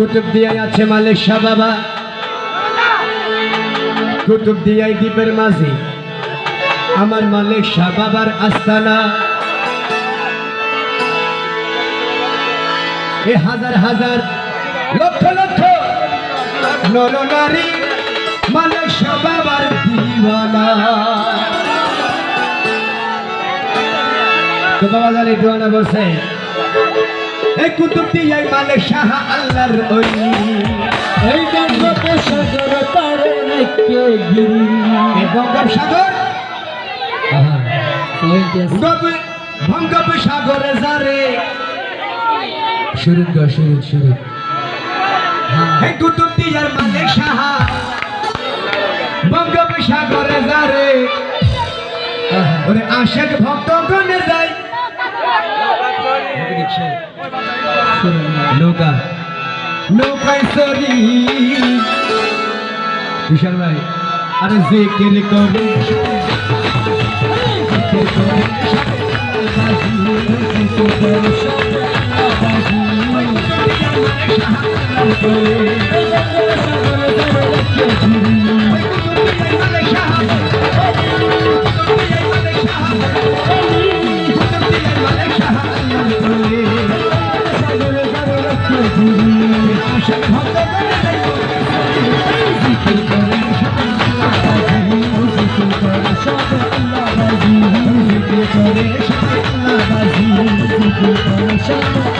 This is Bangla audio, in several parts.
কুতুব দিয়াই আছে মালিক শাহ বাবা। কুতুব দিয়াই দ্বীপের মাঝি। আমার মালিক শাহ বাবার আস্তানা। এ হাজার হাজার, লক্ষ লক্ষ নর নারী মালিক শাহ বাবার দিওয়ানা। তো বাবা জানি দিওয়ানা বলছে এই কুতুব দিয়াই মালিক শাহ আল্লাহর ওই এই গঙ্গা সাগর তারে নাইকে গিরি। এই বঙ্গোপসাগর? গবে বঙ্গোপসাগরে যারে। শুরু গো শুরু শুরু এই কুতুব দিয়ার মালিক শাহ। বঙ্গোপসাগরে যারে। ওরে আশেক ভক্ত গনে যায় নৌকা। নৌকায় সরি বিশাল ভাই আরে জিকির করে জিকির করে 加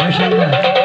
Maşallah.